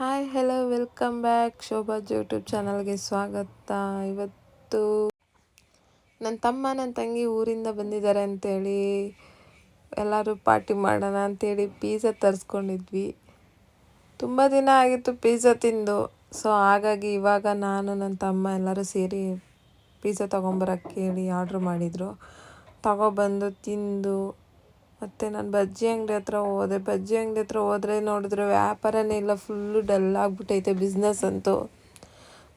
Hi hello welcome back Shobha's YouTube ಚಾನಲ್ಗೆ ಸ್ವಾಗತ. ಇವತ್ತು ನನ್ನ ತಮ್ಮ ನನ್ನ ತಂಗಿ ಊರಿಂದ ಬಂದಿದ್ದಾರೆ ಅಂತೇಳಿ ಎಲ್ಲರೂ ಪಾರ್ಟಿ ಮಾಡೋಣ ಅಂತೇಳಿ ಪೀಝಾ ತರಿಸ್ಕೊಂಡಿದ್ವಿ. ತುಂಬ ದಿನ ಆಗಿತ್ತು ಪೀಝಾ ತಿಂದು. ಸೊ ಹಾಗಾಗಿ ಇವಾಗ ನಾನು ನನ್ನ ತಮ್ಮ ಎಲ್ಲರೂ ಸೇರಿ ಪೀಝಾ ತೊಗೊಂಬರಕ್ಕೆ ಹೇಳಿ ಆರ್ಡ್ರ್ ಮಾಡಿದರು. ತಗೊಬಂದು ತಿಂದು ಮತ್ತು ನಾನು ಬಜ್ಜಿ ಅಂಗಡಿ ಹತ್ರ ಹೋದೆ. ಬಜ್ಜಿ ಅಂಗಡಿ ಹತ್ರ ಹೋದ್ರೆ ನೋಡಿದ್ರೆ ವ್ಯಾಪಾರನೇ ಇಲ್ಲ ಫುಲ್ಲು ಡಲ್ ಆಗಿಬಿಟ್ಟೈತೆ ಬಿಸ್ನೆಸ್ ಅಂತೂ.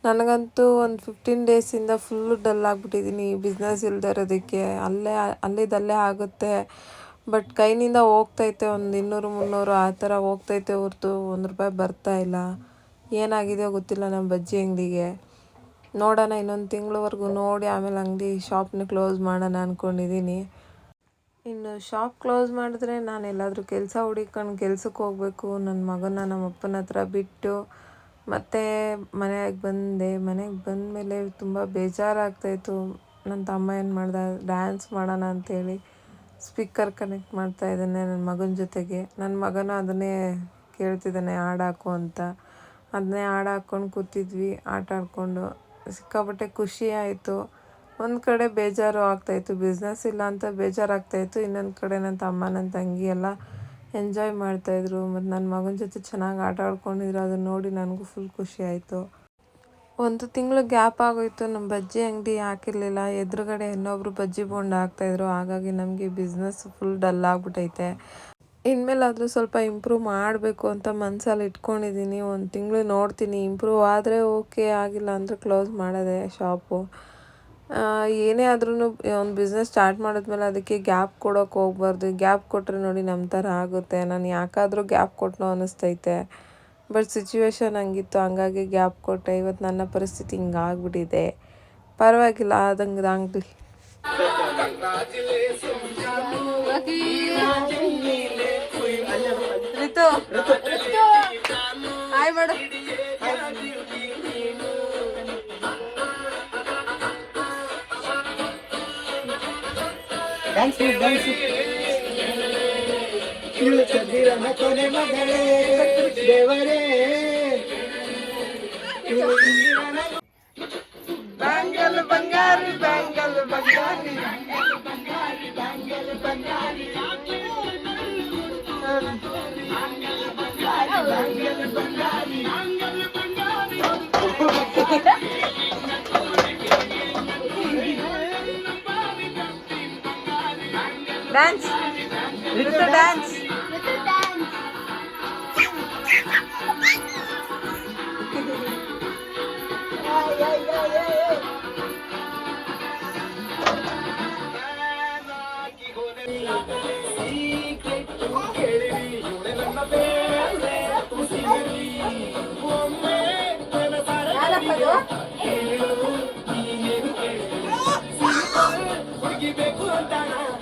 ನನಗಂತೂ ಒಂದು ಫಿಫ್ಟೀನ್ ಡೇಸಿಂದ ಫುಲ್ಲು ಡಲ್ ಆಗಿಬಿಟ್ಟಿದ್ದೀನಿ ಬಿಸ್ನೆಸ್ ಇಲ್ಲದೆ ಇರೋದಕ್ಕೆ. ಅಲ್ಲೇ ಅಲ್ಲಿದಲ್ಲೇ ಆಗುತ್ತೆ. ಬಟ್ ಕೈನಿಂದ ಹೋಗ್ತೈತೆ ಒಂದು ಇನ್ನೂರು, ಮುನ್ನೂರು ಆ ಥರ ಹೋಗ್ತೈತೆ ಹೊರ್ತು. ಒಂದು ರೂಪಾಯಿ ಬರ್ತಾ ಇಲ್ಲ. ಏನಾಗಿದೆಯೋ ಗೊತ್ತಿಲ್ಲ ನಮ್ಮ ಬಜ್ಜಿ ಅಂಗಡಿಗೆ. ನೋಡೋಣ ಇನ್ನೊಂದು ತಿಂಗಳವರೆಗೂ ನೋಡಿ ಆಮೇಲೆ ಅಂಗಡಿ ಶಾಪ್ನ ಕ್ಲೋಸ್ ಮಾಡೋಣ ಅಂದ್ಕೊಂಡಿದ್ದೀನಿ ಇನ್ನು ಶಾಪ್ ಕ್ಲೋಸ್ ಮಾಡಿದ್ರೆ ನಾನು ಎಲ್ಲಾದರೂ ಕೆಲಸ ಹುಡಿಕೊಂಡು ಕೆಲ್ಸಕ್ಕೆ ಹೋಗಬೇಕು. ನನ್ನ ಮಗನ ನಮ್ಮ ಅಪ್ಪನ ಹತ್ರ ಬಿಟ್ಟು ಮತ್ತೆ ಮನೆಗೆ ಬಂದೆ. ಮನೆಗೆ ಬಂದಮೇಲೆ ತುಂಬ ಬೇಜಾರಾಗ್ತಾಯಿತ್ತು. ನನ್ನ ತಮ್ಮ ಏನು ಮಾಡ್ದೆ? ಡ್ಯಾನ್ಸ್ ಮಾಡೋಣ ಅಂಥೇಳಿ ಸ್ಪೀಕರ್ ಕನೆಕ್ಟ್ ಮಾಡ್ತಾ ಇದ್ದಾನೆ ನನ್ನ ಮಗನ ಜೊತೆಗೆ. ನನ್ನ ಮಗನೂ ಅದನ್ನೇ ಕೇಳ್ತಿದ್ದಾನೆ ಹಾಕು ಅಂತ. ಅದನ್ನೇ ಹಾಡು ಹಾಕ್ಕೊಂಡು ಕೂತಿದ್ವಿ, ಆಟ ಆಡಿಕೊಂಡು. ಸಿಕ್ಕಾಪಟ್ಟೆ ಖುಷಿ ಆಯಿತು. ಒಂದು ಕಡೆ ಬೇಜಾರು ಆಗ್ತಾಯಿತ್ತು ಬಿಸ್ನೆಸ್ ಇಲ್ಲ ಅಂತ ಬೇಜಾರಾಗ್ತಾಯಿತ್ತು ಇನ್ನೊಂದು ಕಡೆ ನನ್ನ ತಮ್ಮ ನನ್ನ ತಂಗಿ ಎಲ್ಲ ಎಂಜಾಯ್ ಮಾಡ್ತಾಯಿದ್ರು ಮತ್ತು ನನ್ನ ಮಗನ ಜೊತೆ ಚೆನ್ನಾಗಿ ಆಟ ಆಡ್ಕೊಂಡಿದ್ರು. ಅದನ್ನು ನೋಡಿ ನನಗೂ ಫುಲ್ ಖುಷಿ ಆಯಿತು. ಒಂದು ತಿಂಗಳು ಗ್ಯಾಪ್ ಆಗೋಯ್ತು. ನಮ್ಮ ಬಜ್ಜಿ ಅಂಗಡಿ ಹಾಕಿರಲಿಲ್ಲ. ಎದುರುಗಡೆ ಇನ್ನೊಬ್ರು ಬಜ್ಜಿ ಬೋಂಡ ಹಾಕ್ತಾಯಿದ್ರು ಹಾಗಾಗಿ ನಮಗೆ ಬಿಸ್ನೆಸ್ ಫುಲ್ ಡಲ್ ಆಗಿಬಿಟ್ಟೈತೆ ಇನ್ಮೇಲಾದರೂ ಸ್ವಲ್ಪ ಇಂಪ್ರೂವ್ ಮಾಡಬೇಕು ಅಂತ ಮನಸ್ಸಲ್ಲಿ ಇಟ್ಕೊಂಡಿದ್ದೀನಿ ಒಂದು ತಿಂಗಳು ನೋಡ್ತೀನಿ. ಇಂಪ್ರೂವ್ ಆದರೆ ಓಕೆ ಆಗಿಲ್ಲ ಅಂದರೆ ಕ್ಲೋಸ್ ಮಾಡೋದೆ ಶಾಪು ಏನೇ ಆದ್ರೂ ಒಂದು ಬಿಸ್ನೆಸ್ ಸ್ಟಾರ್ಟ್ ಮಾಡಿದ್ಮೇಲೆ ಅದಕ್ಕೆ ಗ್ಯಾಪ್ ಕೊಡೋಕೆ ಹೋಗ್ಬಾರ್ದು. ಗ್ಯಾಪ್ ಕೊಟ್ಟರೆ ನೋಡಿ ನಮ್ಮ ಥರ ಆಗುತ್ತೆ. ನಾನು ಯಾಕಾದರೂ ಗ್ಯಾಪ್ ಕೊಟ್ಟನೋ ಅನ್ನಿಸ್ತೈತೆ ಬಟ್ ಸಿಚುವೇಶನ್ ಹಂಗಿತ್ತು. ಹಂಗಾಗಿ ಗ್ಯಾಪ್ ಕೊಟ್ಟೆ. ಇವತ್ತು ನನ್ನ ಪರಿಸ್ಥಿತಿ ಹಿಂಗೆ ಆಗ್ಬಿಟ್ಟಿದೆ ಪರವಾಗಿಲ್ಲ. ಆದಂಗೆ ಆಗಲಿ ಹಾಯ್ ಮೇಡಮ್ ಡ್ಯಾನ್ಸ್ ಡ್ಯಾನ್ಸ್ ಚಂದಿರನ ಕೊನೆ ಮಗಳೇ ದೇವರೇ ಬ್ಯಾಂಗಲ್ ಬಂಗಾರಿ ಬ್ಯಾಂಗಲ್ ಬಂಗಾರಿ dance Ritu dance ಹುಡುಗಿಬೇಕು ಅಂತಾಣ Ajay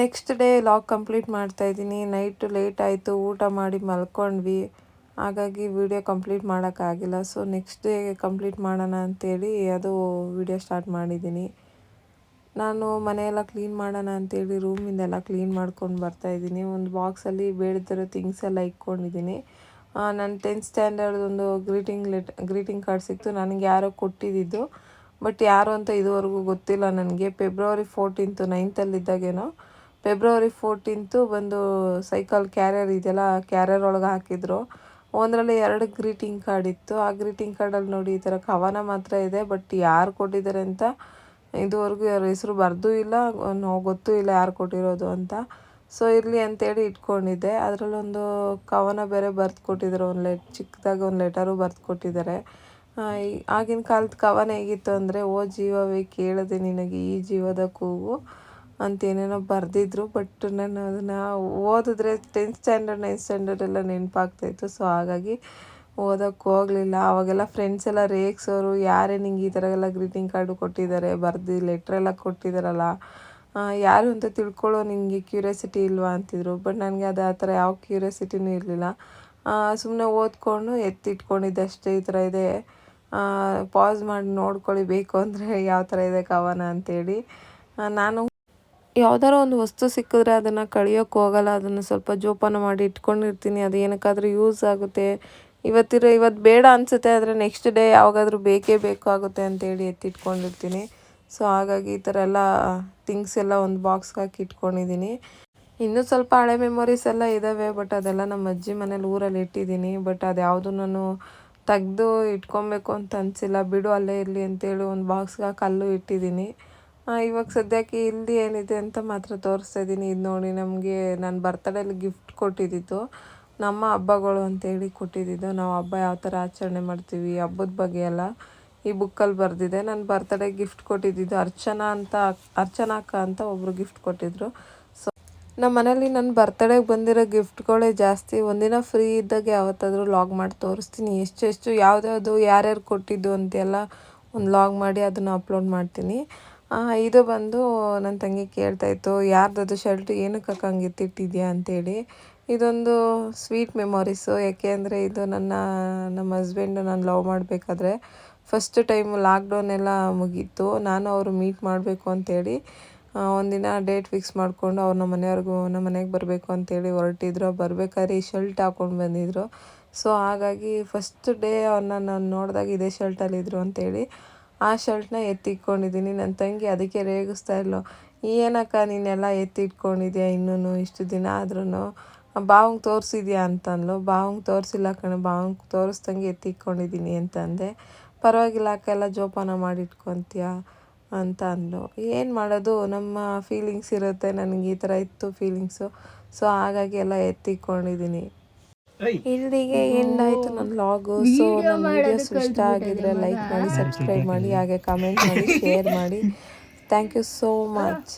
next day lock complete ಮಾಡ್ತಾ ಇದ್ದೀನಿ. ನೈಟ್ ಲೇಟ್ ಆಯಿತು. ಊಟ ಮಾಡಿ ಮಲ್ಕೊಂಡ್ವಿ. ಹಾಗಾಗಿ ವಿಡಿಯೋ ಕಂಪ್ಲೀಟ್ ಮಾಡೋಕ್ಕಾಗಿಲ್ಲ ಸೊ ನೆಕ್ಸ್ಟ್ ಡೇ ಕಂಪ್ಲೀಟ್ ಮಾಡೋಣ ಅಂಥೇಳಿ ಅದು ವಿಡಿಯೋ ಸ್ಟಾರ್ಟ್ ಮಾಡಿದ್ದೀನಿ. ನಾನು ಮನೆಯೆಲ್ಲ ಕ್ಲೀನ್ ಮಾಡೋಣ ಅಂತೇಳಿ ರೂಮಿಂದೆಲ್ಲ ಕ್ಲೀನ್ ಮಾಡ್ಕೊಂಡು ಬರ್ತಾಯಿದ್ದೀನಿ ಒಂದು ಬಾಕ್ಸಲ್ಲಿ ಬೇಡದಿರೋ ಥಿಂಗ್ಸ್ ಎಲ್ಲ ಇಟ್ಕೊಂಡಿದ್ದೀನಿ. ನನ್ನ ಟೆಂತ್ ಸ್ಟ್ಯಾಂಡರ್ಡ್ ಒಂದು ಗ್ರೀಟಿಂಗ್ ಲೆಟ್ ಗ್ರೀಟಿಂಗ್ ಕಾರ್ಡ್ ಸಿಕ್ತು. ನನಗೆ ಯಾರೋ ಕೊಟ್ಟಿದ್ದು. ಬಟ್ ಯಾರು ಅಂತ ಇದುವರೆಗೂ ಗೊತ್ತಿಲ್ಲ ನನಗೆ. ಫೆಬ್ರವರಿ ಫೋರ್ಟೀನ್ತು ನೈನ್ತಲ್ಲಿದ್ದಾಗೇನೋ ಫೆಬ್ರವರಿ ಫೋರ್ಟೀನ್ತು ಬಂದು ಸೈಕಲ್ ಕ್ಯಾರಿಯರ್ ಇದೆಯಲ್ಲ ಕ್ಯಾರಿಯರ್ ಒಳಗೆ ಹಾಕಿದ್ರು. ಒಂದರಲ್ಲಿ ಎರಡು ಗ್ರೀಟಿಂಗ್ ಕಾರ್ಡ್ ಇತ್ತು. ಆ ಗ್ರೀಟಿಂಗ್ ಕಾರ್ಡಲ್ಲಿ ನೋಡಿ ಈ ಥರ ಕವನ ಮಾತ್ರ ಇದೆ ಬಟ್ ಯಾರು ಕೊಟ್ಟಿದ್ದಾರೆ ಅಂತ ಇದುವರೆಗೂ ಯಾರ ಹೆಸರು ಬರೆದೂ ಇಲ್ಲ ಗೊತ್ತೂ ಇಲ್ಲ ಯಾರು ಕೊಟ್ಟಿರೋದು ಅಂತ. ಸೊ ಇರಲಿ ಅಂತೇಳಿ ಇಟ್ಕೊಂಡಿದ್ದೆ. ಅದರಲ್ಲೊಂದು ಕವನ ಬೇರೆ ಬರೆದು ಕೊಟ್ಟಿದ್ದಾರೆ ಒಂದು ಲೆಟ್ ಚಿಕ್ಕದಾಗಿ ಒಂದು ಲೆಟರು ಬರೆದು ಕೊಟ್ಟಿದ್ದಾರೆ. ಆಗಿನ ಕಾಲದ ಕವನ ಹೇಗಿತ್ತು ಅಂದರೆ, ಓ ಜೀವವೇ ಕೇಳದೆ ನಿನಗೆ ಈ ಜೀವದ ಕೂಗು. ಅಂತೇನೇನೋ ಬರೆದಿದ್ರು ಬಟ್ ನಾನು ಅದನ್ನು ಓದಿದ್ರೆ ಟೆಂತ್ ಸ್ಟ್ಯಾಂಡರ್ಡ್ ನೈನ್ತ್ ಸ್ಟ್ಯಾಂಡರ್ಡ್ ಎಲ್ಲ ನೆನಪಾಗ್ತಾಯಿತ್ತು ಸೊ ಹಾಗಾಗಿ ಓದೋಕ್ಕೆ ಹೋಗಲಿಲ್ಲ. ಅವಾಗೆಲ್ಲ ಫ್ರೆಂಡ್ಸ್ ಎಲ್ಲ ರೇಗ್ಸೋರು, ಯಾರೇ ನಿಂಗೆ ಈ ಥರ ಎಲ್ಲ ಗ್ರೀಟಿಂಗ್ ಕಾರ್ಡು ಕೊಟ್ಟಿದ್ದಾರೆ, ಬರೆದು ಲೆಟ್ರೆಲ್ಲ ಕೊಟ್ಟಿದ್ದಾರಲ್ಲ ಯಾರು ಅಂತ ತಿಳ್ಕೊಳ್ಳೋ ನಿಮಗೆ ಕ್ಯೂರಿಯಾಸಿಟಿ ಇಲ್ವಾ ಅಂತಿದ್ರು. ಬಟ್ ನನಗೆ ಅದು ಆ ಥರ ಯಾವ ಕ್ಯೂರಿಯಾಸಿಟಿನೂ ಇರಲಿಲ್ಲ. ಸುಮ್ಮನೆ ಓದ್ಕೊಂಡು ಎತ್ತಿಟ್ಕೊಂಡಿದ್ದೆ ಅಷ್ಟೇ ಈ ಥರ ಇದೆ. ಪಾಸ್ ಮಾಡಿ ನೋಡ್ಕೊಳ್ಳಿ ಬೇಕು ಅಂದರೆ ಯಾವ ಥರ ಇದೆ ಕವನ ಅಂತೇಳಿ. ನಾನು ಯಾವ್ದಾರ ಒಂದು ವಸ್ತು ಸಿಕ್ಕಿದ್ರೆ ಅದನ್ನು ಕಳಿಯೋಕ್ಕೆ ಹೋಗಲ್ಲ, ಅದನ್ನು ಸ್ವಲ್ಪ ಜೋಪಾನ ಮಾಡಿ ಇಟ್ಕೊಂಡಿರ್ತೀನಿ, ಅದು ಏನಕ್ಕಾದ್ರೂ ಯೂಸ್ ಆಗುತ್ತೆ. ಇವತ್ತಿರೋ ಇವತ್ತು ಬೇಡ ಅನಿಸುತ್ತೆ, ಆದರೆ ನೆಕ್ಸ್ಟ್ ಡೇ ಯಾವಾಗಾದರೂ ಬೇಕೇ ಬೇಕು ಆಗುತ್ತೆ ಅಂತೇಳಿ ಎತ್ತಿಟ್ಕೊಂಡಿರ್ತೀನಿ. ಸೊ ಹಾಗಾಗಿ ಈ ಥರ ಎಲ್ಲ ಥಿಂಗ್ಸ್ ಎಲ್ಲ ಒಂದು ಬಾಕ್ಸ್ಗೆ ಹಾಕಿ ಇಟ್ಕೊಂಡಿದ್ದೀನಿ. ಇನ್ನೂ ಸ್ವಲ್ಪ ಹಳೆ ಮೆಮೊರೀಸ್ ಎಲ್ಲ ಇದ್ದಾವೆ ಬಟ್ ಅದೆಲ್ಲ ನಮ್ಮ ಅಜ್ಜಿ ಮನೇಲಿ ಊರಲ್ಲಿ ಇಟ್ಟಿದ್ದೀನಿ. ಬಟ್ ಅದು ಯಾವುದು ನಾನು ತೆಗೆದು ಇಟ್ಕೊಬೇಕು ಅಂತ ಅನಿಸಿಲ್ಲ. ಬಿಡು, ಅಲ್ಲೇ ಇರಲಿ ಅಂತೇಳಿ ಒಂದು ಬಾಕ್ಸ್ಗೆ ಹಾಕಿ ಅಲ್ಲೂ ಇಟ್ಟಿದ್ದೀನಿ. ಇವಾಗ ಸದ್ಯಕ್ಕೆ ಇಲ್ಲಿ ಏನಿದೆ ಅಂತ ಮಾತ್ರ ತೋರಿಸ್ತಾ ಇದ್ದೀನಿ. ಇದು ನೋಡಿ, ನಮಗೆ ನಾನು ಬರ್ತಡೇಲಿ ಗಿಫ್ಟ್ ಕೊಟ್ಟಿದ್ದಿತ್ತು ನಮ್ಮ ಹಬ್ಬಗಳು ಅಂತೇಳಿ ಕೊಟ್ಟಿದ್ದಿದ್ದು ನಾವು ಹಬ್ಬ ಯಾವ ಥರ ಆಚರಣೆ ಮಾಡ್ತೀವಿ, ಹಬ್ಬದ ಬಗ್ಗೆ ಎಲ್ಲ ಈ ಬುಕ್ಕಲ್ಲಿ ಬರೆದಿದೆ. ನನ್ನ ಬರ್ತಡೇ ಗಿಫ್ಟ್ ಕೊಟ್ಟಿದ್ದಿದ್ದು ಅರ್ಚನಾ ಅಂತ, ಅರ್ಚನಾ ಅಕ್ಕ ಅಂತ ಒಬ್ಬರು ಗಿಫ್ಟ್ ಕೊಟ್ಟಿದ್ದರು ಸೊ ನಮ್ಮ ಮನೇಲಿ ನನ್ನ ಬರ್ತಡೇಗೆ ಬಂದಿರೋ ಗಿಫ್ಟ್ಗಳೇ ಜಾಸ್ತಿ. ಒಂದಿನ ಫ್ರೀ ಇದ್ದಾಗ ಯಾವತ್ತಾದರೂ ಲಾಗ್ ಮಾಡಿ ತೋರಿಸ್ತೀನಿ. ಎಷ್ಟು ಎಷ್ಟು, ಯಾವ್ದ್ಯಾವುದು, ಯಾರ್ಯಾರು ಕೊಟ್ಟಿದ್ದು ಅಂತೆಲ್ಲ ಒಂದು ಲಾಗ್ ಮಾಡಿ ಅದನ್ನು ಅಪ್ಲೋಡ್ ಮಾಡ್ತೀನಿ. ಇದು ಬಂದು ನನ್ನ ತಂಗಿ ಕೇಳ್ತಾ ಇತ್ತು, ಯಾರ್ದದು ಶರ್ಟ್ ಏನಕ್ಕೆ ಹಂಗೆ ಎತ್ತಿಟ್ಟಿದ್ಯಾ? ಅಂತೇಳಿ. ಇದೊಂದು ಸ್ವೀಟ್ ಮೆಮೊರೀಸು, ಯಾಕೆ ಅಂದರೆ ಇದು ನನ್ನ, ನಮ್ಮ ಹಸ್ಬೆಂಡು ನಾನು ಲವ್ ಮಾಡಬೇಕಾದ್ರೆ ಫಸ್ಟ್ ಟೈಮ್ ಲಾಕ್ಡೌನ್ ಎಲ್ಲ ಮುಗೀತು, ನಾನು ಅವರು ಮೀಟ್ ಮಾಡಬೇಕು ಅಂತೇಳಿ ಒಂದಿನ ಡೇಟ್ ಫಿಕ್ಸ್ ಮಾಡಿಕೊಂಡು ಅವ್ರು ನಮ್ಮ ಮನೆಯವ್ರಿಗೂ, ನಮ್ಮ ಮನೆಗೆ ಬರಬೇಕು ಅಂತೇಳಿ ಹೊರಟಿದ್ರು, ಬರ್ಬೇಕಾದ್ರೆ ಈ ಶರ್ಟ್ ಹಾಕ್ಕೊಂಡು ಬಂದಿದ್ರು. ಸೊ, ಹಾಗಾಗಿ ಫಸ್ಟ್ ಡೇ ಅವ್ರನ್ನ ನಾನು ನೋಡಿದಾಗ ಇದೇ ಶರ್ಟಲ್ಲಿದ್ದರು ಅಂತೇಳಿ ಆ ಶರ್ಟ್ನ ಎತ್ತಿಟ್ಕೊಂಡಿದ್ದೀನಿ. ನನ್ನ ತಂಗಿ ಅದಕ್ಕೆ ರೇಗಿಸ್ತಾ ಇದ್ಲು. ಏನಕ್ಕ, ನೀನೆಲ್ಲ ಎತ್ತಿಟ್ಕೊಂಡಿದ್ಯಾ ಇನ್ನೂ ಇಷ್ಟು ದಿನ ಆದ್ರೂ ಬಾವಂಗೆ ತೋರಿಸಿದ್ಯಾ? ಅಂತಂದ್ಲು. ಬಾವಂಗೆ ತೋರಿಸಿಲ್ಲ ಕಣೆ, ಬಾವಂಗೆ ತೋರಿಸ್ದಂಗೆ ಎತ್ತಿಟ್ಕೊಂಡಿದ್ದೀನಿ ಅಂತಂದೆ. ಪರವಾಗಿಲ್ಲ ಅಕ್ಕ, ಎಲ್ಲ ಜೋಪಾನ ಮಾಡಿಟ್ಕೊತೀಯ? ಅಂತ ಅಂದ್ಲು ಏನು ಮಾಡೋದು? ನಮ್ಮ ಫೀಲಿಂಗ್ಸ್ ಇರುತ್ತೆ. ನನಗೆ ಈ ಥರ ಇತ್ತು ಫೀಲಿಂಗ್ಸು ಸೊ, ಹಾಗಾಗಿ ಎಲ್ಲ ಎತ್ತಿಟ್ಕೊಂಡಿದ್ದೀನಿ. ಇಲ್ಲಿಗೆ ಎಂಡ್ ಆಯಿತು ನನ್ನ ಲಾಗು ಸೊ ನನ್ನ ವೀಡಿಯೋಸ್ ಇಷ್ಟ ಆಗಿದ್ರೆ ಲೈಕ್ ಮಾಡಿ ಸಬ್ಸ್ಕ್ರೈಬ್ ಮಾಡಿ ಹಾಗೆ ಕಮೆಂಟ್ ಮಾಡಿ ಶೇರ್ ಮಾಡಿ. Thank you so much